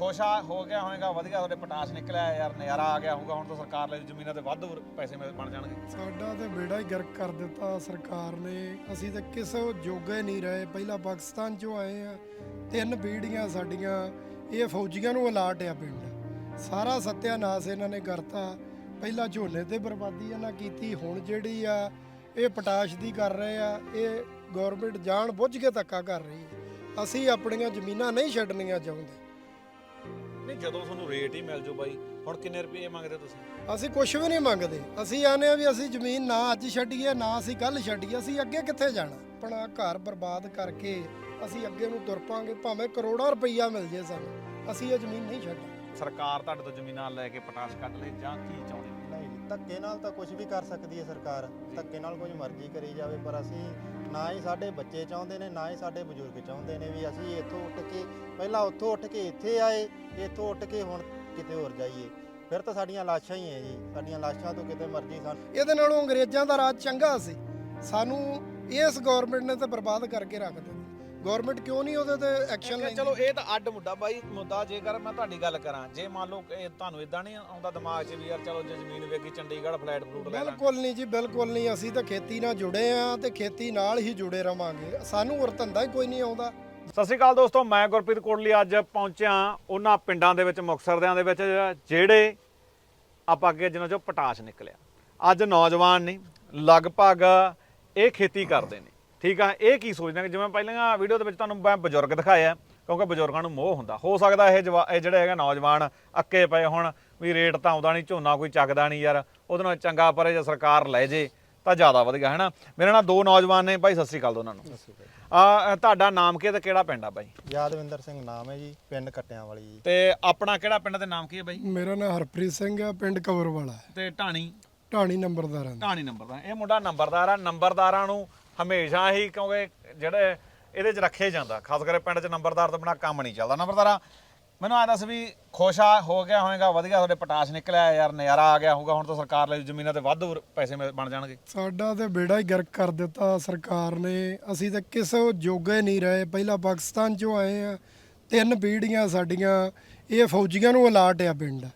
ਖੁਸ਼ ਆ, ਹੋ ਗਿਆ ਹੋਏਗਾ, ਵਧੀਆ, ਤੁਹਾਡੇ ਪਟਾਸ਼ ਨਿਕਲਿਆ, ਯਾਰ ਨਜ਼ਾਰਾ ਆ ਗਿਆ ਹੋਊਗਾ, ਹੁਣ ਤਾਂ ਸਰਕਾਰ ਲਈ ਜ਼ਮੀਨਾਂ ਤੇ ਵੱਧ ਪੈਸੇ ਮਿਲ- ਬਣ ਜਾਣਗੇ। ਸਾਡਾ ਤੇ ਬੇੜਾ ਹੀ ਗਰਕ ਕਰ ਦਿੱਤਾ ਸਰਕਾਰ ਨੇ। ਅਸੀਂ ਤਾਂ ਕਿਸੇ ਜੋਗੇ ਨਹੀਂ ਰਹੇ। ਪਹਿਲਾਂ ਪਾਕਿਸਤਾਨ ਚੋਂ ਆਏ ਆ, ਤਿੰਨ ਬੀੜੀਆਂ ਸਾਡੀਆਂ, ਇਹ ਫੌਜੀਆਂ ਨੂੰ ਅਲਾਟ ਆ ਪਿੰਡ। ਸਾਰਾ ਸੱਤਿਆਨਾਸ਼ ਇਹਨਾਂ ਨੇ ਕਰਤਾ। ਪਹਿਲਾਂ ਝੋਨੇ ਤੇ ਬਰਬਾਦੀ ਇਹਨਾਂ ਕੀਤੀ, ਹੁਣ ਜਿਹੜੀ ਆ, ਇਹ ਪਟਾਸ਼ ਦੀ ਕਰ ਰਹੇ ਆ, ਇਹ ਗਵਰਨਮੈਂਟ ਜਾਣ ਬੁੱਝ ਕੇ ਧੱਕਾ ਕਰ ਰਹੀ ਹੈ ਅਸੀਂ ਆਪਣੀਆਂ ਜ਼ਮੀਨਾਂ ਨਹੀਂ ਛੱਡਣੀਆਂ ਚਾਹੁੰਦੇ। ਨਹੀਂ, ਜਦੋਂ ਤੁਹਾਨੂੰ ਰੇਟ ਹੀ ਮਿਲ ਜੂ ਬਾਈ, ਹੁਣ ਕਿੰਨੇ ਰੁਪਏ ਮੰਗਦੇ ਤੁਸੀਂ? ਅਸੀਂ ਕੁਝ ਵੀ ਨਹੀਂ ਮੰਗਦੇ। ਅਸੀਂ ਆਨੇ ਆ ਵੀ ਅਸੀਂ ਜ਼ਮੀਨ ਨਾ ਅੱਜ ਛੱਡੀਏ, ਨਾ ਅਸੀਂ ਕੱਲ ਛੱਡੀਏ, ਅਸੀਂ ਅੱਗੇ ਕਿੱਥੇ ਜਾਣਾ? ਆਪਣਾ ਘਰ ਬਰਬਾਦ ਕਰਕੇ ਅਸੀਂ ਅੱਗੇ ਨੂੰ ਤੁਰ ਪਾਂਗੇ, ਭਾਵੇਂ ਕਰੋੜਾਂ ਰੁਪਈਆ ਮਿਲ ਜੇ ਸਾਨੂੰ, ਅਸੀਂ ਇਹ ਜ਼ਮੀਨ ਨਹੀਂ ਛੱਡਾਂਗੇ ਸਰਕਾਰ ਤੁਹਾਡੇ ਤੋਂ ਜ਼ਮੀਨਾਂ ਲੈ ਕੇ ਪਟਾਸ਼ ਕੱਢ ਲੇ ਜਾਂ ਕੀ ਚਾਹੁੰਦੇ ਹੋ? ਨਹੀਂ ਜੀ, ਧੱਕੇ ਨਾਲ ਤਾਂ ਕੁਝ ਵੀ ਕਰ ਸਕਦੀ ਹੈ ਸਰਕਾਰ। ਧੱਕੇ ਨਾਲ ਕੁਝ ਮਰਜ਼ੀ ਕਰੀ ਜਾਵੇ ਪਰ ਅਸੀਂ ਨਾ ਹੀ ਸਾਡੇ ਬੱਚੇ ਚਾਹੁੰਦੇ ਨੇ ਨਾ ਹੀ ਸਾਡੇ ਬਜ਼ੁਰਗ ਚਾਹੁੰਦੇ ਨੇ ਵੀ ਅਸੀਂ ਇੱਥੋਂ ਉੱਠ ਕੇ ਪਹਿਲਾਂ ਉੱਥੋਂ ਉੱਠ ਕੇ ਇੱਥੇ ਆਏ ਇੱਥੋਂ ਉੱਠ ਕੇ ਹੁਣ ਕਿਤੇ ਹੋਰ ਜਾਈਏ। ਫਿਰ ਤਾਂ ਸਾਡੀਆਂ ਲਾਸ਼ਾਂ ਹੀ ਹੈ ਜੀ ਸਾਡੀਆਂ ਲਾਸ਼ਾਂ ਤੋਂ ਕਿਤੇ ਮਰਜ਼ੀ ਸਾਨੂੰ ਇਹਦੇ ਨਾਲੋਂ ਅੰਗਰੇਜ਼ਾਂ ਦਾ ਰਾਜ ਚੰਗਾ ਸੀ। ਸਾਨੂੰ ਇਸ ਗਵਰਨਮੈਂਟ ਨੇ ਤਾਂ ਬਰਬਾਦ ਕਰਕੇ ਰੱਖ ਦਿੱਤਾ। ਗਵਰਨਮੈਂਟ ਕਿਉਂ ਨਹੀਂ ਉਹਦੇ ਤੇ ਐਕਸ਼ਨ ਲੈਂਦੀ? ਚਲੋ ਇਹ ਤਾਂ ਅੱਡ ਮੁੱਦਾ ਬਾਈ ਮੁੱਦਾ ਜੇਕਰ ਮੈਂ ਤੁਹਾਡੀ ਗੱਲ ਕਰਾਂ ਜੇ ਮੰਨ ਲਓ ਕਿ ਇਹ ਤੁਹਾਨੂੰ ਇਦਾਂ ਨਹੀਂ ਆਉਂਦਾ ਦਿਮਾਗ 'ਚ ਵੀ ਯਾਰ ਚਲੋ ਜੇ ਜ਼ਮੀਨ ਵੇਖੀ ਚੰਡੀਗੜ੍ਹ ਫਲੈਟ ਫਲੂਟ ਲੈ ਲਾਂਗੇ। ਬਿਲਕੁਲ ਨਹੀਂ ਜੀ ਬਿਲਕੁਲ ਨਹੀਂ ਅਸੀਂ ਤਾਂ ਖੇਤੀ ਨਾਲ ਜੁੜੇ ਆ ਤੇ ਖੇਤੀ ਨਾਲ ਹੀ ਜੁੜੇ ਰਵਾਂਗੇ। ਸਾਨੂੰ ਹੋਰ ਧੰਦਾ ਹੀ ਕੋਈ ਨਹੀਂ ਆਉਂਦਾ। ਸਤਿ ਸ਼੍ਰੀ ਅਕਾਲ ਦੋਸਤੋ ਮੈਂ ਗੁਰਪ੍ਰੀਤ ਕੋਟਲੀ ਅੱਜ ਪਹੁੰਚਿਆ ਉਹਨਾਂ ਪਿੰਡਾਂ ਦੇ ਵਿੱਚ ਮੁਕਤਸਰਦਿਆਂ ਦੇ ਵਿੱਚ ਜਿਹੜੇ ਆਪਾਂ ਅੱਗੇ ਜਿਨ੍ਹਾਂ ਚੋਂ ਪਟਾਸ਼ ਨਿਕਲਿਆ। ਅੱਜ ਨੌਜਵਾਨ ਨਹੀਂ ਲਗਭਗ ਇਹ ਖੇਤੀ ਕਰਦੇ ਨੇ। ਠੀਕ ਆ ਇਹ ਕੀ ਸੋਚਦੇ ਨੇ ਜਿਵੇਂ ਪਹਿਲਾਂ ਵੀਡੀਓ ਦੇ ਵਿੱਚ ਤੁਹਾਨੂੰ ਮੈਂ ਬਜ਼ੁਰਗ ਦਿਖਾਇਆ ਕਿਉਂਕਿ ਬਜ਼ੁਰਗਾਂ ਨੂੰ ਮੋਹ ਹੁੰਦਾ। ਹੋ ਸਕਦਾ ਇਹ ਜਵਾ- ਇਹ ਜਿਹੜੇ ਹੈਗਾ ਨੌਜਵਾਨ ਅੱਕੇ ਪਏ ਹੁਣ ਵੀ ਰੇਟ ਤਾਂ ਆਉਂਦਾ ਨਹੀਂ ਝੋਨਾ ਕੋਈ ਚੱਕਦਾ ਨਹੀਂ ਯਾਰ ਉਹਦੇ ਨਾਲ ਚੰਗਾ ਪਰ ਜੇ ਸਰਕਾਰ ਲੈ ਜੇ ਤਾਂ ਜ਼ਿਆਦਾ ਵਧੀਆ ਹੈ ਨਾ ਮੇਰੇ ਨਾਲ ਦੋ ਨੌਜਵਾਨ ਨੇ ਭਾਈ ਸਤਿ ਸ਼੍ਰੀ ਅਕਾਲ ਦੋਨਾਂ ਨੂੰ। ਆ ਤੁਹਾਡਾ ਨਾਮ ਕੀ ਹੈ ਤੇ ਕਿਹੜਾ ਪਿੰਡ ਆ ਬਾਈ? ਯਾਦਵਿੰਦਰ ਸਿੰਘ ਨਾਮ ਹੈ ਜੀ ਪਿੰਡ ਕੱਟਿਆਂ ਵਾਲੀ ਜੀ। ਤੇ ਆਪਣਾ ਕਿਹੜਾ ਪਿੰਡ ਤੇ ਨਾਮ ਕੀ ਹੈ ਬਾਈ? ਮੇਰਾ ਨਾਮ ਹਰਪ੍ਰੀਤ ਸਿੰਘ ਆ ਪਿੰਡ ਕਵਰ ਵਾਲਾ ਹੈ ਤੇ ਢਾਣੀ? ਢਾਣੀ ਨੰਬਰਦਾਰਾਂ ਦਾ। ਢਾਣੀ ਨੰਬਰਦਾਰ। ਇਹ ਮੁੰਡਾ ਨੰਬਰਦਾਰ ਆ ਨੰਬਰਦਾਰਾਂ ਨੂੰ ਹਮੇਸ਼ਾ ਹੀ ਕਿਉਂਕਿ ਜਿਹੜੇ ਇਹਦੇ 'ਚ ਰੱਖੇ ਜਾਂਦਾ। ਖਾਸ ਕਰਕੇ ਪਿੰਡ 'ਚ ਨੰਬਰਦਾਰ ਤੋਂ ਬਿਨਾ ਕੰਮ ਨਹੀਂ ਚੱਲਦਾ। ਨੰਬਰਦਾਰਾ, ਮੈਨੂੰ ਆ ਦੱਸ ਵੀ ਖੁਸ਼ ਹੋ ਗਿਆ ਹੋਵੇਗਾ ਵਧੀਆ, ਤੁਹਾਡੇ ਪਟਾਸ਼ ਨਿਕਲਿਆ, ਯਾਰ ਨਜ਼ਾਰਾ ਆ ਗਿਆ ਹੋਊਗਾ, ਹੁਣ ਤਾਂ ਸਰਕਾਰ ਲਈ ਜ਼ਮੀਨਾਂ ਤੇ ਵੱਧ ਪੈਸੇ ਮਿਲ- ਬਣ ਜਾਣਗੇ। ਸਾਡਾ ਤੇ ਬੇੜਾ ਹੀ ਗਰਕ ਕਰ ਦਿੱਤਾ ਸਰਕਾਰ ਨੇ। ਅਸੀਂ ਤਾਂ ਕਿਸੇ ਜੋਗੇ ਨਹੀਂ ਰਹੇ। ਪਹਿਲਾਂ ਪਾਕਿਸਤਾਨ ਚੋਂ ਆਏ ਆ, ਤਿੰਨ ਬੀੜੀਆਂ ਸਾਡੀਆਂ, ਇਹ ਫੌਜੀਆਂ ਨੂੰ ਅਲਾਟ ਆ ਪਿੰਡ।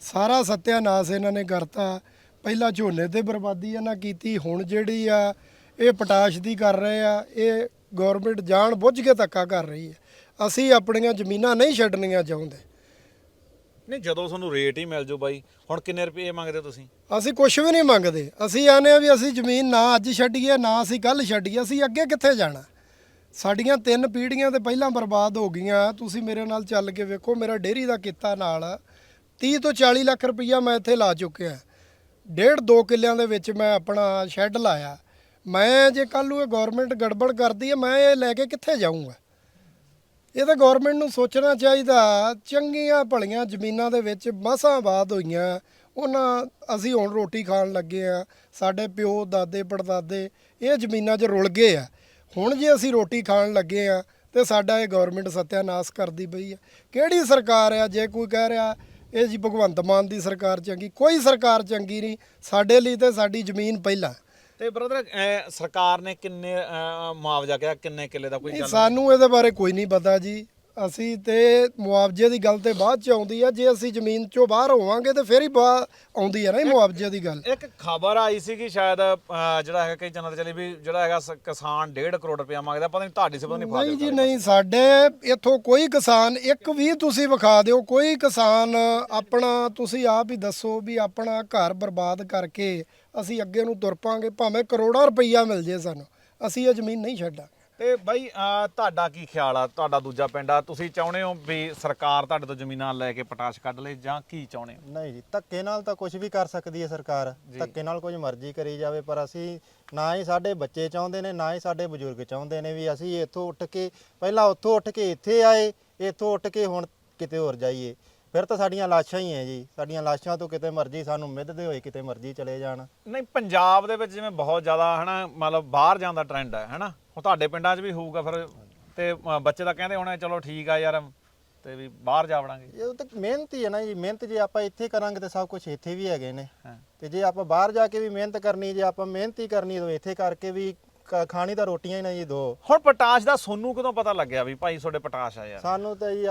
ਸਾਰਾ ਸੱਤਿਆਨਾਸ਼ ਇਹਨਾਂ ਨੇ ਕਰਤਾ। ਪਹਿਲਾਂ ਝੋਨੇ ਤੇ ਬਰਬਾਦੀ ਇਹਨਾਂ ਕੀਤੀ, ਹੁਣ ਜਿਹੜੀ ਆ ਇਹ ਪਟਾਸ਼ ਦੀ ਕਰ ਰਹੇ ਆ ਇਹ ਗਵਰਨਮੈਂਟ ਜਾਣ ਬੁੱਝ ਕੇ ਧੱਕਾ ਕਰ ਰਹੀ ਹੈ। ਅਸੀਂ ਆਪਣੀਆਂ ਜ਼ਮੀਨਾਂ ਨਹੀਂ ਛੱਡਣੀਆਂ ਚਾਹੁੰਦੇ। ਨਹੀਂ ਜਦੋਂ ਤੁਹਾਨੂੰ ਰੇਟ ਹੀ ਮਿਲ ਜੂ ਬਾਈ ਹੁਣ ਕਿੰਨੇ ਰੁਪਏ ਮੰਗਦੇ ਤੁਸੀਂ? ਅਸੀਂ ਕੁਝ ਵੀ ਨਹੀਂ ਮੰਗਦੇ। ਅਸੀਂ ਆਨੇ ਆ ਵੀ ਅਸੀਂ ਜ਼ਮੀਨ ਨਾ ਅੱਜ ਛੱਡੀਏ ਨਾ ਅਸੀਂ ਕੱਲ ਛੱਡੀਏ ਅਸੀਂ ਅੱਗੇ ਕਿੱਥੇ ਜਾਣਾ? ਸਾਡੀਆਂ ਤਿੰਨ ਪੀੜ੍ਹੀਆਂ ਤੇ ਪਹਿਲਾਂ ਬਰਬਾਦ ਹੋ ਗਈਆਂ। ਤੁਸੀਂ ਮੇਰੇ ਨਾਲ ਚੱਲ ਕੇ ਵੇਖੋ ਮੇਰਾ ਡੇਰੀ ਦਾ ਕਿੱਤਾ ਨਾਲ 30 ਤੋਂ 40 ਲੱਖ ਰੁਪਈਆ ਮੈਂ ਇੱਥੇ ਲਾ ਚੁੱਕਿਆ। ਡੇਢ ਦੋ ਕਿੱਲਿਆਂ ਦੇ ਵਿੱਚ ਮੈਂ ਆਪਣਾ ਸ਼ੈੱਡ ਲਾਇਆ। ਮੈਂ ਜੇ ਕੱਲ ਨੂੰ ਇਹ ਗਵਰਨਮੈਂਟ ਗੜਬੜ ਕਰਦੀ ਹੈ, ਮੈਂ ਇਹ ਲੈ ਕੇ ਕਿੱਥੇ ਜਾਊਂਗਾ? ਇਹ ਤਾਂ ਗਵਰਨਮੈਂਟ ਨੂੰ ਸੋਚਣਾ ਚਾਹੀਦਾ, ਚੰਗੀਆਂ ਭਲੀਆਂ ਜ਼ਮੀਨਾਂ ਦੇ ਵਿੱਚ ਮਸਾਂ ਆਬਾਦ ਹੋਈਆਂ। ਉਹਨਾਂ ਅਸੀਂ ਹੁਣ ਰੋਟੀ ਖਾਣ ਲੱਗੇ ਆ ਸਾਡੇ ਪਿਓ, ਦਾਦੇ, ਪੜਦਾਦੇ, ਇਹ ਜ਼ਮੀਨਾਂ 'ਚ ਰੁਲ ਗਏ ਆ। ਹੁਣ ਜੇ ਅਸੀਂ ਰੋਟੀ ਖਾਣ ਲੱਗੇ ਆ ਤੇ ਸਾਡਾ ਇਹ ਗਵਰਨਮੈਂਟ ਸਤਿਆਨਾਸ਼ ਕਰਦੀ ਪਈ ਆ। ਕਿਹੜੀ ਸਰਕਾਰ ਆ, ਜੇ ਕੋਈ ਕਹਿ ਰਿਹਾ, ਇਹ ਜੀ ਭਗਵੰਤ ਮਾਨ ਦੀ ਸਰਕਾਰ ਚੰਗੀ, ਕੋਈ ਸਰਕਾਰ ਚੰਗੀ ਨਹੀਂ, ਸਾਡੇ ਲਈ ਤੇ ਸਾਡੀ ਜ਼ਮੀਨ ਪਹਿਲਾਂ। ਤੇ ਬ੍ਰਦਰ ਸਰਕਾਰ ਨੇ ਕਿੰਨੇ ਮੁਆਵਜ਼ਾ ਕਿਹਾ ਕਿੰਨੇ ਕਿੱਲੇ ਦਾ ਕੋਈ ਨਹੀਂ ਗੱਲ ਸਾਨੂੰ ਇਹਦੇ ਬਾਰੇ ਕੋਈ ਨਹੀਂ ਪਤਾ ਜੀ। ਅਸੀਂ ਤੇ ਮੁਆਵਜ਼ੇ ਦੀ ਗੱਲ ਤੇ ਬਾਅਦ ਚ ਆਉਂਦੀ ਆ ਜੇ ਅਸੀਂ ਜ਼ਮੀਨ ਚੋਂ ਬਾਹਰ ਹੋਵਾਂਗੇ ਤੇ ਫਿਰ ਹੀ ਬਾ- ਆਉਂਦੀ ਆ ਨਾ ਇਹ ਮੁਆਵਜ਼ੇ ਦੀ ਗੱਲ। ਇੱਕ ਖਬਰ ਆਈ ਸੀ ਕਿ ਸ਼ਾਇਦ ਅਹ, ਜਿਹੜਾ ਹੈਗਾ ਕਈ ਚੈਨਲ ਤੇ ਚੱਲੀ ਵੀ ਜਿਹੜਾ ਹੈਗਾ ਸ- ਕਿਸਾਨ 1.5 ਕਰੋੜ ਰੁਪਇਆ ਮੰਗਦਾ ਪਤਾ ਨਹੀਂ ਤੁਹਾਡੀ ਸਭ ਨਹੀਂ ਨਹੀਂ ਜੀ ਨਹੀਂ ਸਾਡੇ ਇੱਥੋਂ ਕੋਈ ਕਿਸਾਨ ਇੱਕ ਵੀ ਤੁਸੀਂ ਵਿਖਾ ਦਿਓ ਕੋਈ ਕਿਸਾਨ ਆਪਣਾ ਤੁਸੀਂ ਆਪ ਹੀ ਦੱਸੋ ਵੀ ਆਪਣਾ ਘਰ ਬਰਬਾਦ ਕਰਕੇ ਅਸੀਂ ਅੱਗੇ ਨੂੰ ਤੁਰ ਪਾਂਗੇ ਭਾਵੇਂ ਕਰੋੜਾਂ ਰੁਪਈਆ ਮਿਲ ਜੇ ਸਾਨੂੰ ਅਸੀਂ ਇਹ ਜ਼ਮੀਨ ਨਹੀਂ ਛੱਡਾਂਗੇ। ਤੇ ਬਾਈ ਅਹ, ਤੁਹਾਡਾ ਕੀ ਖਿਆਲ ਆ? ਤੁਹਾਡਾ ਦੂਜਾ ਪਿੰਡ ਆ। ਤੁਸੀਂ ਚਾਹੁੰਦੇ ਹੋ ਵੀ ਸਰਕਾਰ ਤੁਹਾਡੇ ਤੋਂ ਜ਼ਮੀਨਾਂ ਲੈ ਕੇ ਪਟਾਸ਼ ਕੱਢ ਲੇ ਜਾਂ ਕੀ ਚਾਹੁੰਦੇ ਹੋ? ਨਹੀਂ ਜੀ ਧੱਕੇ ਨਾਲ ਤਾਂ ਕੁਝ ਵੀ ਕਰ ਸਕਦੀ ਹੈ ਸਰਕਾਰ। ਧੱਕੇ ਨਾਲ ਕੁਝ ਮਰਜ਼ੀ ਕਰੀ ਜਾਵੇ ਪਰ ਅਸੀਂ ਨਾ ਹੀ ਸਾਡੇ ਬੱਚੇ ਚਾਹੁੰਦੇ ਨੇ ਨਾ ਹੀ ਸਾਡੇ ਬਜ਼ੁਰਗ ਚਾਹੁੰਦੇ ਨੇ ਵੀ ਅਸੀਂ ਇੱਥੋਂ ਉੱਠ ਕੇ ਪਹਿਲਾਂ ਉੱਥੋਂ ਉੱਠ ਕੇ ਇੱਥੇ ਆਏ ਇੱਥੋਂ ਉੱਠ ਕੇ ਹੁਣ ਕਿਤੇ ਹੋਰ ਜਾਈਏ। ਫਿਰ ਤਾਂ ਸਾਡੀਆਂ ਲਾਸ਼ਾਂ ਹੀ ਹੈ ਜੀ। ਸਾਡੀਆਂ ਲਾਸ਼ਾਂ ਤੋਂ ਕਿਤੇ ਮਰਜ਼ੀ ਸਾਨੂੰ ਮਿੱਧਦੇ ਹੋਏ ਕਿਤੇ ਮਰਜ਼ੀ ਚਲੇ ਜਾਣ। ਨਹੀਂ ਪੰਜਾਬ ਦੇ ਵਿੱਚ ਜਿਵੇਂ ਬਹੁਤ ਜ਼ਿਆਦਾ ਹਨਾ ਮਤਲਬ ਬਾਹਰ ਜਾਣ ਦਾ ਟ੍ਰੈਂਡ ਹੈ ਹਨਾ। ਹੁਣ ਤੁਹਾਡੇ ਪਿੰਡਾਂ 'ਚ ਵੀ ਹੋਊਗਾ ਫਿਰ ਤੇ ਬੱਚੇ ਤਾਂ ਕਹਿੰਦੇ ਹੋਣੇ ਚਲੋ ਠੀਕ ਆ ਯਾਰ ਤੇ ਵੀ ਬਾਹਰ ਜਾ ਵੜਾਂਗੇ। ਇਹ ਤਾਂ ਮਿਹਨਤ ਹੀ ਹੈ ਨਾ ਜੀ ਮਿਹਨਤ ਜੇ ਆਪਾਂ ਇੱਥੇ ਕਰਾਂਗੇ ਤਾਂ ਸਭ ਕੁਝ ਇੱਥੇ ਵੀ ਹੈਗੇ ਨੇ। ਹਾਂ। ਤੇ ਜੇ ਆਪਾਂ ਬਾਹਰ ਜਾ ਕੇ ਵੀ ਮਿਹਨਤ ਕਰਨੀ ਜੇ ਆਪਾਂ ਮਿਹਨਤ ਹੀ ਕਰਨੀ ਤਾਂ ਇੱਥੇ ਕਰਕੇ ਵੀ ਕ- ਖਾਣੀ ਤਾਂ ਰੋਟੀਆਂ ਹੀ ਨਾ ਜੀ ਦੋ। ਹੁਣ ਪਟਾਸ਼ ਦਾ ਸੋਨੂੰ ਕਦੋਂ ਪਤਾ ਲੱਗਿਆ ਵੀ ਭਾਈ ਤੁਹਾਡੇ ਪਟਾਸ਼ ਆ ਯਾਰ? ਸਾਨੂੰ ਤਾਂ ਜੀ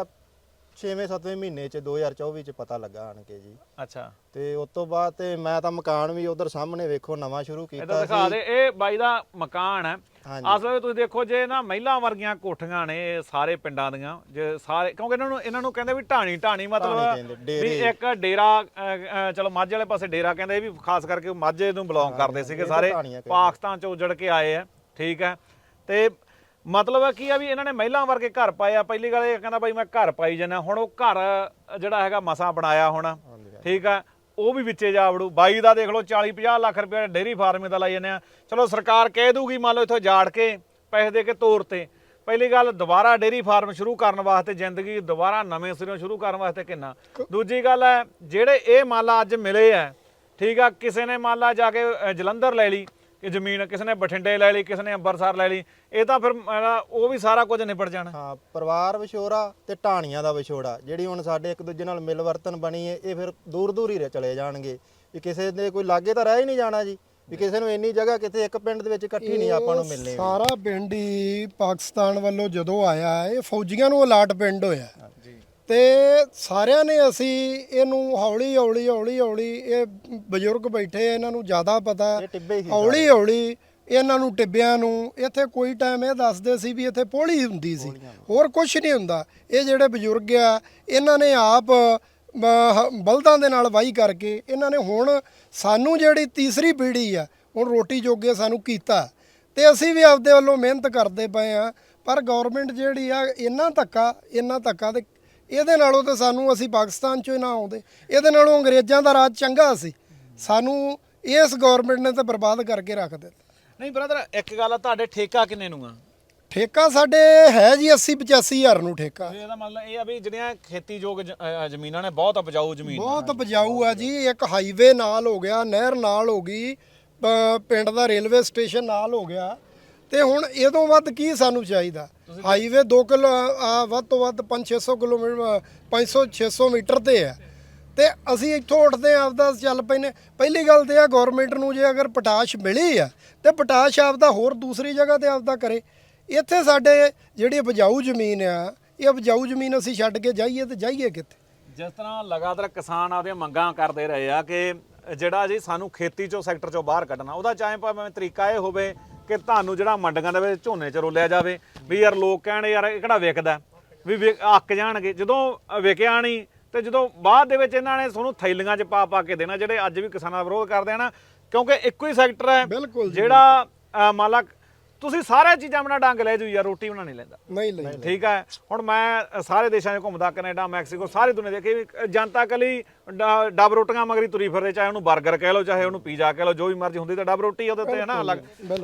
6ਵੇਂ 7ਵੇਂ ਮਹੀਨੇ ਚ 2024 ਚ ਪਤਾ ਲੱਗਾ ਆਣ ਕੇ ਜੀ ਅੱਛਾ ਤੇ ਉਸ ਤੋਂ ਬਾਅਦ ਤੇ ਮੈਂ ਤਾਂ ਮਕਾਨ ਵੀ ਉਧਰ ਸਾਹਮਣੇ ਵੇਖੋ ਨਵਾਂ ਸ਼ੁਰੂ ਇਹਦਾ ਕੀਤਾ ਦਿਖਾ ਸੀ ਦੇ ਇਹ ਬਾਈ ਦਾ ਮਕਾਨ ਹੈ ਹਾਂਜੀ। ਅਸਲ ਵਿੱਚ ਤੁਸੀਂ ਦੇਖੋ ਜੇ ਨਾ ਮਹਿਲਾ ਵਰਗੀਆਂ ਕੋਠੀਆਂ ਨੇ ਇਹ ਸਾਰੇ ਪਿੰਡਾਂ ਦੀਆਂ ਜੇ ਸਾਰੇ ਕਿਉਂਕਿ ਇਹਨਾਂ ਨੂੰ ਇਹਨਾਂ ਨੂੰ ਕਹਿੰਦੇ ਵੀ ਢਾਣੀ ਢਾਣੀ ਢਾਣੀ ਮਤਲਬ ਕਹਿੰਦੇ, ਵੀ ਡੇਰੇ। ਇੱਕ ਡੇਰਾ ਅ, ਅ, ਚਲੋ ਮਾਝੇ ਵਾਲੇ ਪਾਸੇ ਡੇਰਾ ਕਹਿੰਦੇ ਇਹ ਵੀ ਖਾਸ ਕਰਕੇ ਮਾਝੇ ਨੂੰ ਬਿਲੋਂਗ ਕਰਦੇ ਸੀਗੇ ਇਹ ਤਾਂ ਸਾਰੇ ਢਾਣੀਆਂ ਕਹਿੰਦੇ। ਪਾਕਿਸਤਾਨ ਚ ਉਜੜ ਕੇ ਆਏ ਆ ਠੀਕ ਹੈ ਤੇ ਮਤਲਬ ਕੀ ਆ ਵੀ ਇਹਨਾਂ ਨੇ ਮਹਿਲਾ ਵਰਗੇ ਘਰ ਪਾਏ ਆ। ਪਹਿਲੀ ਗੱਲ ਇਹ ਕਹਿੰਦਾ ਬਾਈ ਮੈਂ ਘਰ ਪਾਈ ਜਾਣਾ ਹੁਣ ਉਹ ਘਰ ਜਿਹੜਾ ਹੈਗਾ ਮਸਾਂ ਬਣਾਇਆ ਹੁਣ। ਠੀਕ ਆ। ਉਹ ਵੀ ਵਿੱਚੇ ਜਾ ਵੜੂ। ਬਾਈ ਦਾ ਦੇਖ ਲਓ 40 50 ਲੱਖ ਰੁਪਏ ਡੇਰੀ ਫਾਰਮੇ ਦਾ ਲਾਈ ਜਾਂਦੇ ਆ। ਚਲੋ ਸਰਕਾਰ ਕਹਿ ਦੂਗੀ ਮੰਨ ਲਓ ਇੱਥੋਂ ਜਾੜ ਕੇ ਪੈਸੇ ਦੇ ਕੇ ਤੋਰ ਤੇ। ਪਹਿਲੀ ਗੱਲ ਦੁਬਾਰਾ ਡੇਰੀ ਫਾਰਮ ਸ਼ੁਰੂ ਕਰਨ ਵਾਸਤੇ ਜ਼ਿੰਦਗੀ ਦੁਬਾਰਾ ਨਵੇਂ ਸਿਰੋਂ ਸ਼ੁਰੂ ਕਰਨ ਵਾਸਤੇ ਕਿੰਨਾ। ਦੂਜੀ ਗੱਲ ਹੈ ਜਿਹੜੇ ਇਹ ਮੰਨ ਲਾ ਅੱਜ ਮਿਲੇ ਆ ਠੀਕ ਆ ਕਿਸੇ ਨੇ ਮੰਨ ਲਾ ਜਾ ਕੇ ਜਲੰਧਰ ਲੈ ਲਈ। ਕਿ ਜ਼ਮੀਨ ਕਿਸੇ ਨੇ ਬਠਿੰਡੇ ਲੈ ਲਈ ਕਿਸੇ ਨੇ ਅੰਮ੍ਰਿਤਸਰ ਲੈ ਲਈ ਇਹ ਤਾਂ ਫਿਰ ਉਹ ਵੀ ਸਾਰਾ ਕੁਝ ਨਿਪਟ ਜਾਣਾ। ਹਾਂ ਪਰਿਵਾਰ ਵਿਛੋੜਾ ਤੇ ਢਾਣੀਆਂ ਦਾ ਵਿਛੋੜਾ ਜਿਹੜੀ ਹੁਣ ਸਾਡੇ ਇੱਕ ਦੂਜੇ ਨਾਲ ਮਿਲਵਰਤਨ ਬਣੀ ਹੈ ਇਹ ਫਿਰ ਦੂਰ ਦੂਰ ਹੀ ਰਹਿ ਚਲੇ ਜਾਣਗੇ। ਵੀ ਕਿਸੇ ਦੇ ਕੋਈ ਲਾਗੇ ਤਾਂ ਰਹਿ ਹੀ ਨਹੀਂ ਜਾਣਾ ਜੀ। ਵੀ ਕਿਸੇ ਨੂੰ ਇੰਨੀ ਜਗ੍ਹਾ ਕਿਤੇ ਇੱਕ ਪਿੰਡ ਦੇ ਵਿੱਚ ਇਕੱਠੀ ਨਹੀਂ ਆਪਾਂ ਨੂੰ ਮਿਲਣੀ ਸਾਰਾ ਪਿੰਡ ਹੀ ਪਾਕਿਸਤਾਨ ਵੱਲੋਂ ਜਦੋਂ ਆਇਆ ਇਹ ਫੌਜੀਆਂ ਨੂੰ ਅਲਾਟ ਪਿੰਡ ਹੋਇਆ। ਤੇ ਸਾਰਿਆਂ ਨੇ ਅਸੀਂ ਇਹਨੂੰ ਹੌਲੀ ਹੌਲੀ ਹੌਲੀ ਹੌਲੀ ਇਹ ਬਜ਼ੁਰਗ ਬੈਠੇ ਆ, ਇਹਨਾਂ ਨੂੰ ਜ਼ਿਆਦਾ ਪਤਾ। ਹੌਲੀ ਹੌਲੀ ਇਹਨਾਂ ਨੂੰ ਟਿੱਬਿਆਂ ਨੂੰ ਇੱਥੇ ਕੋਈ ਟਾਈਮ ਇਹ ਦੱਸਦੇ ਸੀ ਵੀ ਇੱਥੇ ਪੋਲੀ ਹੁੰਦੀ ਸੀ ਹੋਰ ਕੁਝ ਨਹੀਂ ਹੁੰਦਾ। ਇਹ ਜਿਹੜੇ ਬਜ਼ੁਰਗ ਆ ਇਹਨਾਂ ਨੇ ਆਪ ਬਲਦਾਂ ਦੇ ਨਾਲ ਵਾਹੀ ਕਰਕੇ ਇਹਨਾਂ ਨੇ ਹੁਣ ਸਾਨੂੰ ਜਿਹੜੀ ਤੀਸਰੀ ਪੀੜ੍ਹੀ ਆ ਹੁਣ ਰੋਟੀ ਜੋਗੇ ਸਾਨੂੰ ਕੀਤਾ। ਤੇ ਅਸੀਂ ਵੀ ਆਪਦੇ ਵੱਲੋਂ ਮਿਹਨਤ ਕਰਦੇ ਪਏ ਆ ਪਰ ਗਵਰਨਮੈਂਟ ਜਿਹੜੀ ਆ ਇੰਨਾ ਧੱਕਾ ਇੰਨਾ ਧੱਕਾ ਤੇ ਇਹਦੇ ਨਾਲੋਂ ਤੇ ਸਾਨੂੰ ਅਸੀਂ ਪਾਕਿਸਤਾਨ ਚੋਂ ਹੀ ਨਾ ਆਉਂਦੇ। ਇਹਦੇ ਨਾਲੋਂ ਅੰਗਰੇਜ਼ਾਂ ਦਾ ਰਾਜ ਚੰਗਾ ਸੀ। ਸਾਨੂੰ ਇਸ ਗਵਰਨਮੈਂਟ ਨੇ ਤਾਂ ਬਰਬਾਦ ਕਰਕੇ ਰੱਖ ਦਿੱਤਾ। ਨਹੀਂ ਬ੍ਰਦਰ ਇੱਕ ਗੱਲ ਆ ਤੁਹਾਡੇ ਠੇਕਾ ਕਿੰਨੇ ਨੂੰ ਆ? ਠੇਕਾ ਸਾਡੇ ਹੈ ਜੀ 80 85 ਹਜ਼ਾਰ ਨੂੰ ਠੇਕਾ। ਇਹਦਾ ਮਤਲਬ ਇਹ ਆ ਵੀ ਜਿਹੜੀਆਂ ਖੇਤੀਯੋਗ ਜ਼ਮੀਨਾਂ ਨੇ ਬਹੁਤ ਉਪਜਾਊ ਜ਼ਮੀਨ। ਬਹੁਤ ਉਪਜਾਊ ਆ ਜੀ। ਇੱਕ ਹਾਈਵੇ ਨਾਲ ਹੋ ਗਿਆ ਨਹਿਰ ਨਾਲ ਹੋ ਗਈ ਪਿੰਡ ਦਾ ਰੇਲਵੇ ਸਟੇਸ਼ਨ ਨਾਲ ਹੋ ਗਿਆ। ਤੇ ਹੁਣ ਇਹ ਤੋਂ ਵੱਧ ਕੀ ਸਾਨੂੰ ਚਾਹੀਦਾ? ਹਾਈਵੇ 2 ਕਿਲੋ ਆ ਵੱਧ ਤੋਂ ਵੱਧ 5-600 ਕਿਲੋਮੀਟਰ 500 600 ਮੀਟਰ ਤੇ ਹੈ। ਤੇ ਅਸੀਂ ਇੱਥੋਂ ਉੱਠਦੇ ਆ ਆਪਦਾ ਚੱਲ ਪੈਨੇ। ਪਹਿਲੀ ਗੱਲ ਤੇ ਆ ਗਵਰਨਮੈਂਟ ਨੂੰ ਜੇ ਅਗਰ ਪਟਾਸ਼ ਮਿਲੀ ਆ ਤੇ ਪਟਾਸ਼ ਆਪਦਾ ਹੋਰ ਦੂਸਰੀ ਜਗ੍ਹਾ ਤੇ ਆਪਦਾ ਕਰੇ। ਇੱਥੇ ਸਾਡੇ ਜਿਹੜੀ ਉਪਜਾਊ ਜ਼ਮੀਨ ਆ ਇਹ ਉਪਜਾਊ ਜ਼ਮੀਨ ਅਸੀਂ ਛੱਡ ਕੇ ਜਾਈਏ ਤੇ ਜਾਈਏ ਕਿੱਥੇ? ਜਿਸ ਤਰ੍ਹਾਂ ਲਗਾਤਾਰ ਕਿਸਾਨ ਆਪਦੀਆਂ ਮੰਗਾਂ ਕਰਦੇ ਰਹੇ ਆ ਕਿ ਜਿਹੜਾ ਜੀ ਸਾਨੂੰ ਖੇਤੀ ਚੋਂ ਸੈਕਟਰ ਚੋਂ ਬਾਹਰ ਕੱਢਣਾ ਉਹਦਾ ਚਾਹੇ ਭਾਵੇਂ ਤਰੀਕਾ ਇਹ ਹੋਵੇ ਕਿ ਤੁਹਾਨੂੰ ਜਿਹੜਾ ਮੰਡੀਆਂ ਦੇ ਵਿੱਚ ਝੋਨੇ ਚ ਰੋਲਿਆ ਜਾਵੇ ਵੀ ਯਾਰ ਲੋਕ ਕਹਿਣ ਯਾਰ ਇਹ ਕਿਹੜਾ ਵਿਕਦਾ? ਵੀ ਅੱਕ ਜਾਣਗੇ। ਜਦੋਂ ਵਿਕਿਆ ਨਹੀਂ ਤੇ ਜਦੋਂ ਬਾਅਦ ਦੇ ਵਿੱਚ ਇਹਨਾਂ ਨੇ ਤੁਹਾਨੂੰ ਥੈਲੀਆਂ 'ਚ ਪਾ ਪਾ ਕੇ ਦੇਣਾ ਜਿਹੜੇ ਅੱਜ ਵੀ ਕਿਸਾਨਾਂ ਦਾ ਵਿਰੋਧ ਕਰਦੇ ਆ ਨਾ ਕਿਉਂਕਿ ਇੱਕੋ ਹੀ ਸੈਕਟਰ ਹੈ ਜਿਹੜਾ ਅ, ਮੰਨ ਲਾ ਤੁਸੀਂ ਸਾਰੀਆਂ ਚੀਜ਼ਾਂ ਬਣਾ ਡੰਗ ਲੈ ਜੂ ਯਾਰ ਰੋਟੀ ਬਣਾ ਨਹੀਂ ਲੈਂਦਾ। ਨਹੀਂ ਲਈ ਠੀਕ ਹੈ। ਹੁਣ ਮੈਂ ਸਾਰੇ ਦੇਸ਼ਾਂ 'ਚ ਘੁੰਮਦਾ ਕੈਨੇਡਾ ਮੈਕਸੀਕੋ ਸਾਰੀ ਦੁਨੀਆ ਦੇਖੀ ਵੀ ਜਨਤਾ ਕਲੀ ਡਬ ਰੋਟੀਆਂ ਮਗਰੀ ਤੁਰੀ ਫਿਰਦੇ ਚਾਹੇ ਉਹਨੂੰ 버ਗਰ ਕਹਿ ਲਓ ਚਾਹੇ ਉਹਨੂੰ ਪੀਜ਼ਾ ਕਹਿ ਲਓ ਜੋ ਵੀ ਮਰਜ਼ੀ ਹੁੰਦੀ ਤਾਂ ਡਬ ਰੋਟੀ ਉਹਦੇ ਤੇ ਹੈ ਨਾ ਅਲੱਗ।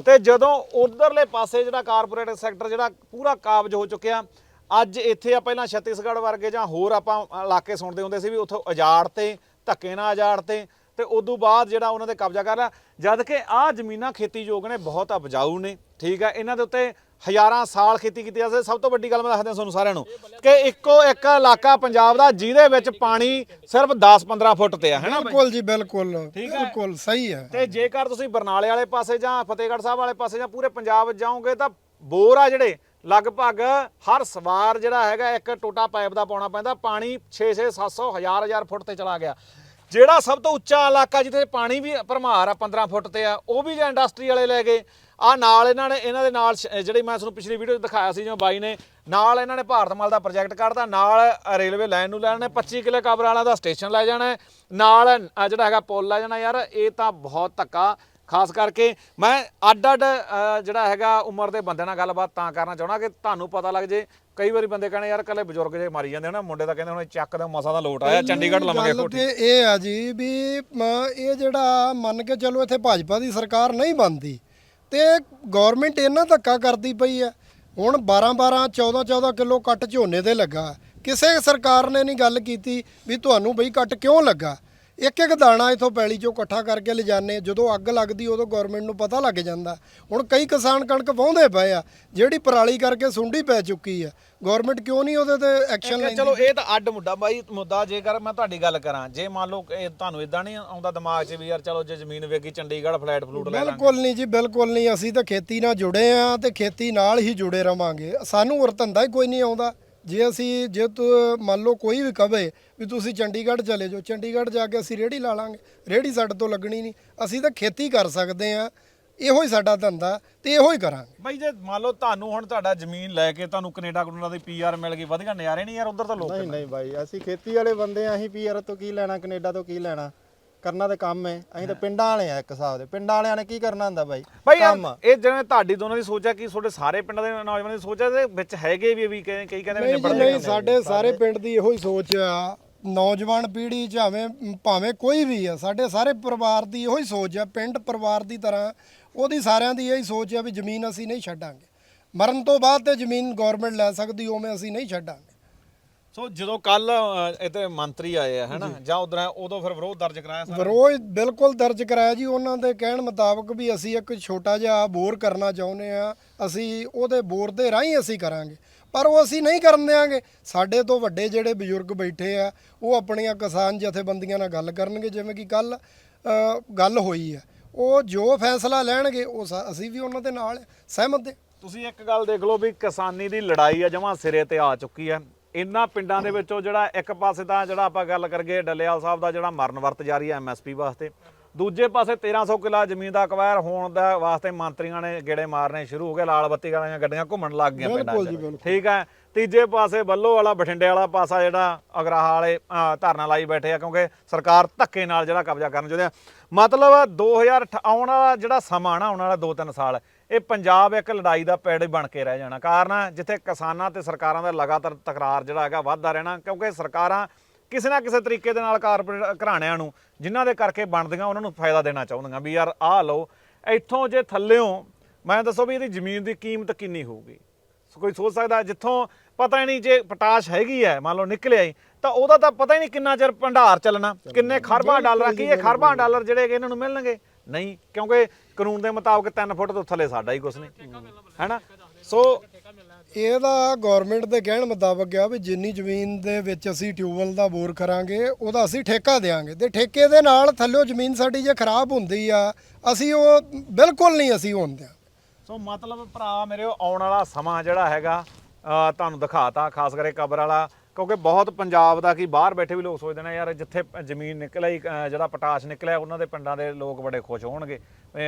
ਤੇ ਜਦੋਂ ਉਧਰਲੇ ਪਾਸੇ ਜਿਹੜਾ ਕਾਰਪੋਰੇਟ ਸੈਕਟਰ ਜਿਹੜਾ ਪੂਰਾ ਕਾਬਜ ਹੋ ਚੁੱਕਿਆ ਅੱਜ ਇੱਥੇ ਆ ਪਹਿਲਾਂ ਛੱਤੀਸਗੜ੍ਹ ਵਰਗੇ ਜਾਂ ਹੋਰ ਆਪਾਂ ਇਲਾਕੇ ਸੁਣਦੇ ਹੁੰਦੇ ਸੀ ਵੀ ਉੱਥੋਂ ਉਜਾੜ ਤੇ ਧੱਕੇ ਨਾਲ ਉਜਾੜ ਤੇ ਤੇ ਉਦੋਂ ਬਾਅਦ ਜਿਹੜਾ ਉਹਨਾਂ ਤੇ ਕਬਜ਼ਾ ਕਰ ਲਿਆ। ਜਦ ਕਿ ਆਹ ਜ਼ਮੀਨਾਂ ਖੇਤੀਯੋਗ ਨੇ ਬਹੁਤ ਉਪਜਾਊ ਨੇ। ਠੀਕ ਹੈ ਇਹਨਾਂ ਦੇ ਉੱਤੇ ਹਜ਼ਾਰਾਂ ਸਾਲ ਖੇਤੀ ਕੀਤੀ ਜਾਂਦੀ ਸਭ ਤੋਂ ਵੱਡੀ ਗੱਲ ਮੈਂ ਦੱਸਦਾ ਤੁਹਾਨੂੰ ਸਾਰਿਆਂ ਨੂੰ ਕਿ ਇੱਕੋ ਇੱਕ ਇਲਾਕਾ ਪੰਜਾਬ ਦਾ ਜਿਹਦੇ ਵਿੱਚ ਪਾਣੀ ਸਿਰਫ 10-15 ਫੁੱਟ ਤੇ ਆ ਹੈਨਾ ਬਿਲਕੁਲ ਜੀ ਬਿਲਕੁਲ। ਬਿਲਕੁਲ ਸਹੀ ਹੈ। ਤੇ ਜੇਕਰ ਤੁਸੀਂ ਬਰਨਾਲੇ ਵਾਲੇ ਪਾਸੇ ਜਾਂ ਫਤਿਹਗੜ੍ਹ ਸਾਹਿਬ ਵਾਲੇ ਪਾਸੇ ਜਾਂ ਪੂਰੇ ਪੰਜਾਬ ਜਾਓਗੇ ਤਾਂ ਬੋਰ ਆ ਜਿਹੜੇ ਲਗਭਗ ਹਰ ਸਵਾਰ ਜਿਹੜਾ ਹੈਗਾ ਇੱਕ ਟੋਟਾ ਪਾਈਪ ਦਾ ਪਾਉਣਾ ਪੈਂਦਾ। ਪਾਣੀ 6 6 700 1000 1000 ਫੁੱਟ ਤੇ ਚਲਾ ਗਿਆ। ਜਿਹੜਾ ਸਭ ਤੋਂ ਉੱਚਾ ਇਲਾਕਾ ਜਿੱਥੇ ਪਾਣੀ ਵੀ ਭਰਮਾਰ ਆ 15 ਫੁੱਟ ਤੇ ਆ ਉਹ ਵੀ ਜਾਂ ਇੰਡਸਟਰੀ ਵਾਲੇ ਲੈ ਗਏ। ਆ ਨਾਲ ਇਹਨਾਂ ਨੇ ਇਹਨਾਂ ਦੇ ਨਾਲ ਜਿਹੜੀ ਮੈਂ ਤੁਹਾਨੂੰ ਪਿਛਲੀ ਵੀਡੀਓ 'ਚ ਦਿਖਾਇਆ ਸੀ ਜਿਵੇਂ ਬਾਈ ਨੇ ਨਾਲ ਇਹਨਾਂ ਨੇ ਭਾਰਤਮਾਲ ਦਾ ਪ੍ਰੋਜੈਕਟ ਕੱਢਤਾ ਨਾਲ ਰੇਲਵੇ ਲਾਈਨ ਨੂੰ ਲੈਣ ਨੇ 25 ਕਿਲੇ ਕਬਰ ਵਾਲਾ ਦਾ ਸਟੇਸ਼ਨ ਲੈ ਜਾਣਾ ਨਾਲ ਜਿਹੜਾ ਹੈਗਾ ਪੁਲ ਲੈ ਜਾਣਾ ਯਾਰ ਇਹ ਤਾਂ ਬਹੁਤ ਧੱਕਾ ਖਾਸ ਕਰਕੇ ਮੈਂ ਅੱਡ ਅੱਡ ਜਿਹੜਾ ਹੈਗਾ ਉਮਰ ਦੇ ਬੰਦੇ ਨਾਲ ਗੱਲਬਾਤ ਤਾਂ ਕਰਨਾ ਚਾਹਣਾ ਕਿ ਤੁਹਾਨੂੰ ਪਤਾ ਲੱਗ ਜੇ ਕਈ ਵਾਰੀ ਬੰਦੇ ਕਹਿੰਦੇ ਯਾਰ ਕੱਲੇ ਬਜ਼ੁਰਗ ਜੇ ਮਾਰੀ ਜਾਂਦੇ ਹਨਾ ਮੁੰਡੇ ਤਾਂ ਕਹਿੰਦੇ ਹੁਣ ਚੱਕ ਦਾ ਮਸਾ ਦਾ ਲੋਟ ਆਇਆ ਚੰਡੀਗੜ੍ਹ ਲੰਮਗੇ ਕੋਠੀ। ਇਹ ਆ ਜੀ ਵੀ ਇਹ ਜਿਹੜਾ ਮੰਨ ਕੇ ਚਲੋ ਇੱਥੇ ਭਾਜਪਾ ਦੀ ਸਰਕਾਰ ਨਹੀਂ ਬਣਦੀ। ਤੇ ਗਵਰਨਮੈਂਟ ਇਹਨਾਂ ਧੱਕਾ ਕਰਦੀ ਪਈ ਹੈ ਹੁਣ 12 12 14 14 ਕਿਲੋ ਕੱਟ ਝੋਨੇ ਤੇ ਲੱਗਾ। ਕਿਸੇ ਸਰਕਾਰ ਨੇ ਨਹੀਂ ਗੱਲ ਕੀਤੀ ਵੀ ਤੁਹਾਨੂੰ ਬਈ ਕੱਟ ਕਿਉਂ ਲੱਗਾ? ਇੱਕ ਇੱਕ ਦਾਣਾ ਇਥੋਂ ਪੈਲੀ ਚੋਂ ਇਕੱਠਾ ਕਰਕੇ ਲਿਜਾਣੇ ਜਦੋਂ ਅੱਗ ਲੱਗਦੀ ਉਦੋਂ ਗਵਰਨਮੈਂਟ ਨੂੰ ਪਤਾ ਲੱਗ ਜਾਂਦਾ। ਹੁਣ ਕਈ ਕਿਸਾਨ ਕਣਕ ਵਾਹੁੰਦੇ ਪਏ ਆ ਜਿਹੜੀ ਪਰਾਲੀ ਕਰਕੇ ਸੁੰਡੀ ਪੈ ਚੁੱਕੀ ਆ। ਗਵਰਨਮੈਂਟ ਕਿਉਂ ਨਹੀਂ ਉਹਦੇ ਤੇ ਐਕਸ਼ਨ ਲੈਂਦੀ? ਚਲੋ ਇਹ ਤਾਂ ਅੱਡ ਮੁੱਦਾ ਬਾਈ ਮੁੱਦਾ ਜੇਕਰ ਮੈਂ ਤੁਹਾਡੀ ਗੱਲ ਕਰਾਂ ਜੇ ਮੰਨ ਲਓ ਇਹ ਤੁਹਾਨੂੰ ਇਦਾਂ ਨਹੀਂ ਆਉਂਦਾ ਦਿਮਾਗ 'ਚ ਵੀ ਯਾਰ ਚਲੋ ਜੇ ਜ਼ਮੀਨ ਵੇਗੀ ਚੰਡੀਗੜ੍ਹ ਫਲੈਟ ਫਲੂਟ ਲੈ ਲਾਂਗੇ। ਬਿਲਕੁਲ ਨਹੀਂ ਜੀ ਬਿਲਕੁਲ ਨਹੀਂ। ਅਸੀਂ ਤਾਂ ਖੇਤੀ ਨਾਲ ਜੁੜੇ ਆ ਤੇ ਖੇਤੀ ਨਾਲ ਹੀ ਜੁੜੇ ਰਵਾਂਗੇ। ਸਾਨੂੰ ਹੋਰ ਧੰਦਾ ਹੀ ਕੋਈ ਨਹੀਂ ਆਉਂਦਾ। ਜੇ ਅਸੀਂ ਜੇ ਤੂੰ ਮੰਨ ਲਓ ਕੋਈ ਵੀ ਕਵੇ ਵੀ ਤੁਸੀਂ ਚੰਡੀਗੜ੍ਹ ਚਲੇ ਜਾਓ ਚੰਡੀਗੜ੍ਹ ਜਾ ਕੇ ਅਸੀਂ ਰੇੜੀ ਲਾ ਲਾਂਗੇ। ਰੇੜੀ ਸਾਡੇ ਤੋਂ ਲੱਗਣੀ ਨਹੀਂ। ਅਸੀਂ ਤਾਂ ਖੇਤੀ ਕਰ ਸਕਦੇ ਆ ਇਹੋ ਹੀ ਸਾਡਾ ਧੰਦਾ ਤੇ ਇਹੋ ਹੀ ਕਰਾਂਗੇ। ਬਾਈ ਜੇ ਮੰਨ ਲਓ ਤੁਹਾਨੂੰ ਹੁਣ ਤੁਹਾਡਾ ਜ਼ਮੀਨ ਲੈ ਕੇ ਤੁਹਾਨੂੰ ਕੈਨੇਡਾ ਕਨੂਡਾ ਦੀ ਪੀਆਰ ਮਿਲ ਗਈ ਵਧੀਆ ਨਜ਼ਾਰੇ ਨਹੀਂ ਯਾਰ ਉਧਰ ਤਾਂ ਲੋਕ ਨਹੀਂ ਨਹੀਂ ਬਾਈ ਅਸੀਂ ਖੇਤੀ ਵਾਲੇ ਬੰਦੇ ਆ ਅਸੀਂ ਪੀਆਰ ਤੋਂ ਕੀ ਲੈਣਾ ਕੈਨੇਡਾ ਤੋਂ ਕੀ ਲੈਣਾ। ਕਰਨਾ ਤੇ ਕੰਮ ਹੈ। ਅਸੀਂ ਤਾਂ ਪਿੰਡਾਂ ਵਾਲੇ ਆ ਇੱਕ ਹਿਸਾਬ ਦੇ। ਪਿੰਡਾਂ ਵਾਲਿਆਂ ਨੇ ਕੀ ਕਰਨਾ ਹੁੰਦਾ ਬਾਈ? ਯਾਰ ਕੰਮ। ਇਹ ਜਿਵੇਂ ਤੁਹਾਡੀ ਦੋਨਾਂ ਦੀ ਸੋਚ ਹੈ ਕਿ ਤੁਹਾਡੇ ਸਾਰੇ ਪਿੰਡਾਂ ਦੇ ਨੌਜਵਾਨਾਂ ਦੀ ਸੋਚ ਹੈ ਤੇ ਵਿੱਚ ਹੈਗੇ ਵੀ ਵੀ ਕਈ ਕਈ ਕਹਿੰਦੇ ਵੀ ਨਹੀਂ ਜੀ ਨਿਬੜਦੇ ਨਹੀਂ ਸਾਡੇ ਸਾਰੇ ਪਿੰਡ ਦੀ ਇਹੋ ਹੀ ਸੋਚ ਆ। ਨੌਜਵਾਨ ਪੀੜ੍ਹੀ ਚਾਵੇਂ ਭਾਵੇਂ ਕੋਈ ਵੀ ਆ ਸਾਡੇ ਸਾਰੇ ਪਰਿਵਾਰ ਦੀ ਇਹੋ ਹੀ ਸੋਚ ਆ। ਪਿੰਡ ਪਰਿਵਾਰ ਦੀ ਤਰ੍ਹਾਂ ਉਹਦੀ ਸਾਰਿਆਂ ਦੀ ਇਹੀ ਸੋਚ ਆ ਵੀ ਜ਼ਮੀਨ ਅਸੀਂ ਨਹੀਂ ਛੱਡਾਂਗੇ। ਮਰਨ ਤੋਂ ਬਾਅਦ ਤੇ ਜ਼ਮੀਨ ਗਵਰਨਮੈਂਟ ਲੈ ਸਕਦੀ ਉਵੇਂ ਅਸੀਂ ਨਹੀਂ ਛੱਡਾਂਗੇ। ਸੋ ਜਦੋਂ ਕੱਲ ਇੱਥੇ ਮੰਤਰੀ ਆਏ ਆ ਹਨਾ? ਜਾਂ। ਉਧਰ ਉਦੋਂ ਫਿਰ ਵਿਰੋਧ ਦਰਜ ਕਰਾਇਆ ਸਾਰਾ? ਵਿਰੋਧ ਬਿਲਕੁਲ ਦਰਜ ਕਰਾਇਆ ਜੀ। ਉਹਨਾਂ ਦੇ ਕਹਿਣ ਮੁਤਾਬਕ ਵੀ ਅਸੀਂ ਇੱਕ ਛੋਟਾ ਜਿਹਾ ਬੋਰ ਕਰਨਾ ਚਾਹੁੰਦੇ ਆ। ਅਸੀਂ ਉਹਦੇ ਬੋਰ ਦੇ ਰਾਹੀਂ ਅਸੀਂ ਕਰਾਂਗੇ। ਪਰ ਉਹ ਅਸੀਂ ਨਹੀਂ ਕਰਨ ਦਿਆਂਗੇ। ਸਾਡੇ ਤੋਂ ਵੱਡੇ ਜਿਹੜੇ ਬਜ਼ੁਰਗ ਬੈਠੇ ਆ ਉਹ ਆਪਣੀਆਂ ਕਿਸਾਨ ਜਥੇਬੰਦੀਆਂ ਨਾਲ ਗੱਲ ਕਰਨਗੇ। ਜਿਵੇਂ ਕਿ ਕੱਲ ਗੱਲ ਹੋਈ ਆ। ਉਹ ਜੋ ਫੈਸਲਾ ਲੈਣਗੇ ਉਹ ਅਸੀਂ ਵੀ ਉਹਨਾਂ ਦੇ ਨਾਲ ਸਹਿਮਤ ਹਾਂ। ਤੁਸੀਂ ਇੱਕ ਗੱਲ ਦੇਖ ਲਓ ਵੀ ਕਿਸਾਨੀ ਦੀ ਲੜਾਈ ਆ ਜਮਾਂ ਸਿਰੇ ਤੇ ਆ ਚੁੱਕੀ ਹੈ ਇਹਨਾਂ ਪਿੰਡਾਂ ਦੇ ਵਿੱਚੋਂ ਜਿਹੜਾ ਇੱਕ ਪਾਸੇ ਤਾਂ ਜਿਹੜਾ ਆਪਾਂ ਗੱਲ ਕਰਗੇ ਡੱਲੇਵਾਲ ਸਾਹਿਬ ਦਾ ਜਿਹੜਾ ਮਰਨ ਵਰਤ ਜਾਰੀ ਹੈ ਐਮਐਸਪੀ ਵਾਸਤੇ ਦੂਜੇ ਪਾਸੇ 1300 ਕਿੱਲਾ ਜ਼ਮੀਨ ਦਾ ਅਕਵਾਇਰ ਹੋਣ ਦਾ ਵਾਸਤੇ ਮੰਤਰੀਆਂ ਨੇ ਗੇੜੇ ਮਾਰਨੇ ਸ਼ੁਰੂ ਹੋ ਗਏ ਲਾਲ ਬੱਤੀ ਵਾਲੀਆਂ ਗੱਡੀਆਂ ਘੁੰਮਣ ਲੱਗ ਗਈਆਂ ਪਿੰਡਾਂ 'ਚ। ਠੀਕ ਹੈ ਤੀਜੇ ਪਾਸੇ ਬੱਲੋ ਵਾਲਾ ਬਠਿੰਡੇ ਵਾਲਾ ਪਾਸਾ ਜਿਹੜਾ ਅਗਰਾਹ ਵਾਲੇ ਧਰਨਾ ਲਾਈ ਬੈਠੇ ਆ ਕਿਉਂਕਿ ਸਰਕਾਰ ਧੱਕੇ ਨਾਲ ਜਿਹੜਾ ਕਬਜ਼ਾ ਕਰਨ ਚਾਹੁੰਦੇ ਆ ਮਤਲਬ 2008 ਆਉਣ ਵਾਲਾ ਜਿਹੜਾ ਸਮਾਂ ਨਾ ਆਉਣ ਵਾਲਾ 2-3 ਸਾਲ ਇਹ ਪੰਜਾਬ ਇੱਕ ਲੜਾਈ ਦਾ ਪੈੜ ਬਣ ਕੇ ਰਹਿ ਜਾਣਾ। ਕਾਰਨ ਜਿੱਥੇ ਕਿਸਾਨਾਂ ਤੇ ਸਰਕਾਰਾਂ ਦਾ ਲਗਾਤਾਰ ਤਕਰਾਰ ਜਿਹੜਾ ਹੈਗਾ ਵੱਧਦਾ ਰਹਿਣਾ ਕਿਉਂਕਿ ਸਰਕਾਰਾਂ ਕਿਸੇ ਨਾ ਕਿਸੇ ਤਰੀਕੇ ਦੇ ਨਾਲ ਕਾਰਪੋਰੇਟ ਘਰਾਣਿਆਂ ਨੂੰ ਜਿਨ੍ਹਾਂ ਦੇ ਕਰਕੇ ਬਣਦੀਆਂ ਉਹਨਾਂ ਨੂੰ ਫਾਇਦਾ ਦੇਣਾ ਚਾਹੁੰਦੀਆਂ ਵੀ ਯਾਰ ਆਹ ਲਓ ਇੱਥੋਂ ਜੇ ਥੱਲਿਓਂ ਮੈਂ ਦੱਸੋ ਵੀ ਇਹਦੀ ਜ਼ਮੀਨ ਦੀ ਕੀਮਤ ਕਿੰਨੀ ਹੋਊਗੀ? ਸੋ ਕੋਈ ਸੋਚ ਸਕਦਾ ਜਿੱਥੋਂ ਪਤਾ ਹੀ ਨਹੀਂ ਜੇ ਪਟਾਸ਼ ਹੈਗੀ ਹੈ ਮੰਨ ਲਓ ਨਿਕਲਿਆ ਹੀ ਤਾਂ ਉਹਦਾ ਤਾਂ ਪਤਾ ਹੀ ਨਹੀਂ ਕਿੰਨਾ ਚਿਰ ਭੰਡਾਰ ਚੱਲਣਾ ਕਿੰਨੇ ਖਰਬਾਂ ਡਾਲਰ ਕੀ ਇਹ ਖਰਬਾਂ ਡਾਲਰ ਜਿਹੜੇ ਇਹਨਾਂ ਨੂੰ ਮਿਲਣਗੇ। ਨਹੀਂ ਕਿਉਂਕਿ ਕਾਨੂੰਨ ਦੇ ਮੁਤਾਬਕ 3 ਫੁੱਟ ਤੋਂ ਥੱਲੇ ਸਾਡਾ ਹੀ ਕੁਛ ਨਹੀਂ। ਹੈਨਾ? ਸੋ ਇਹਦਾ ਗਵਰਨਮੈਂਟ ਦੇ ਕਹਿਣ ਮੁਤਾਬਕ ਆ ਵੀ ਜਿੰਨੀ ਜ਼ਮੀਨ ਦੇ ਵਿੱਚ ਅਸੀਂ ਟਿਊਬਵੈਲ ਦਾ ਬੋਰ ਕਰਾਂਗੇ ਉਹਦਾ ਅਸੀਂ ਠੇਕਾ ਦੇਾਂਗੇ ਤੇ ਠੇਕੇ ਦੇ ਨਾਲ ਥੱਲਿਓ ਜ਼ਮੀਨ ਸਾਡੀ ਜੇ ਖਰਾਬ ਹੁੰਦੀ ਆ ਅਸੀਂ ਉਹ ਬਿਲਕੁਲ ਨਹੀਂ ਅਸੀਂ ਦਿਆਂਗੇ ਸੋ ਮਤਲਬ ਭਰਾ ਮੇਰੇ ਆਉਣ ਵਾਲਾ ਸਮਾਂ ਜਿਹੜਾ ਹੈਗਾ ਤੁਹਾਨੂੰ ਦਿਖਾਤਾ ਖਾਸ ਕਰਕੇ ਕਬਰ ਵਾਲਾ। ਕਿਉਂਕਿ ਬਹੁਤ ਪੰਜਾਬ ਦਾ ਕੀ ਬਾਹਰ ਬੈਠੇ ਵੀ ਲੋਕ ਸੋਚਦੇ ਨੇ ਯਾਰ ਜਿੱਥੇ ਜ਼ਮੀਨ ਨਿਕਲਿਆ ਹੀ, ਅਹ ਜਿਹੜਾ ਪਟਾਸ਼ ਨਿਕਲਿਆ ਉਹਨਾਂ ਦੇ ਪਿੰਡਾਂ ਦੇ ਲੋਕ ਬੜੇ ਖੁਸ਼ ਹੋਣਗੇ।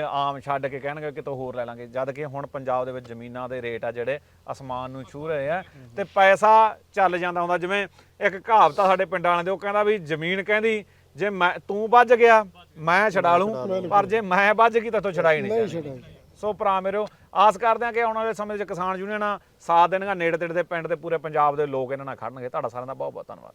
ਆਮ ਛੱਡ ਕੇ ਕਹਿਣਗੇ ਕਿਤੋਂ ਹੋਰ ਲੈ ਲਾਂਗੇ। ਜਦ ਕਿ ਹੁਣ ਪੰਜਾਬ ਦੇ ਵਿੱਚ ਜ਼ਮੀਨਾਂ ਦੇ ਰੇਟ ਆ ਜਿਹੜੇ ਅਸਮਾਨ ਨੂੰ ਛੂ ਰਹੇ ਆ ਤੇ ਪੈਸਾ ਚੱਲ ਜਾਂਦਾ ਹੁੰਦਾ। ਜਿਵੇਂ ਇੱਕ ਕਹਾਵਤ ਆ ਸਾਡੇ ਪਿੰਡਾਂ ਵਾਲਿਆਂ ਦੇ ਉਹ ਕਹਿੰਦਾ ਵੀ ਜ਼ਮੀਨ ਕਹਿੰਦੀ ਜੇ ਮੈਂ ਤੂੰ ਵੱਜ ਗਿਆ ਮੈਂ ਛਡਾ ਲੂੰ ਪਰ ਜੇ ਮੈਂ ਵੱਜ ਗਈ ਤਾਂ ਤੂੰ ਛਡਾਈ ਨਹੀਂ ਸੋ ਭਰਾ ਮੇਰਿਓ, ਆਸ ਕਰਦੇ ਹਾਂ ਕਿ ਆਉਣ ਵਾਲੇ ਸਮੇਂ ਵਿੱਚ ਕਿਸਾਨ ਯੂਨੀਅਨਾਂ ਸਾਥ ਦੇਣਗੇ ਨੇੜੇ ਤੇੜੇ ਦੇ ਪਿੰਡ ਤੇ ਪੂਰੇ ਪੰਜਾਬ ਦੇ ਲੋਕ ਇਹਨਾਂ ਨਾਲ ਖੜਨਗੇ। ਤੁਹਾਡਾ ਸਾਰਿਆਂ ਦਾ ਬਹੁਤ ਬਹੁਤ ਧੰਨਵਾਦ।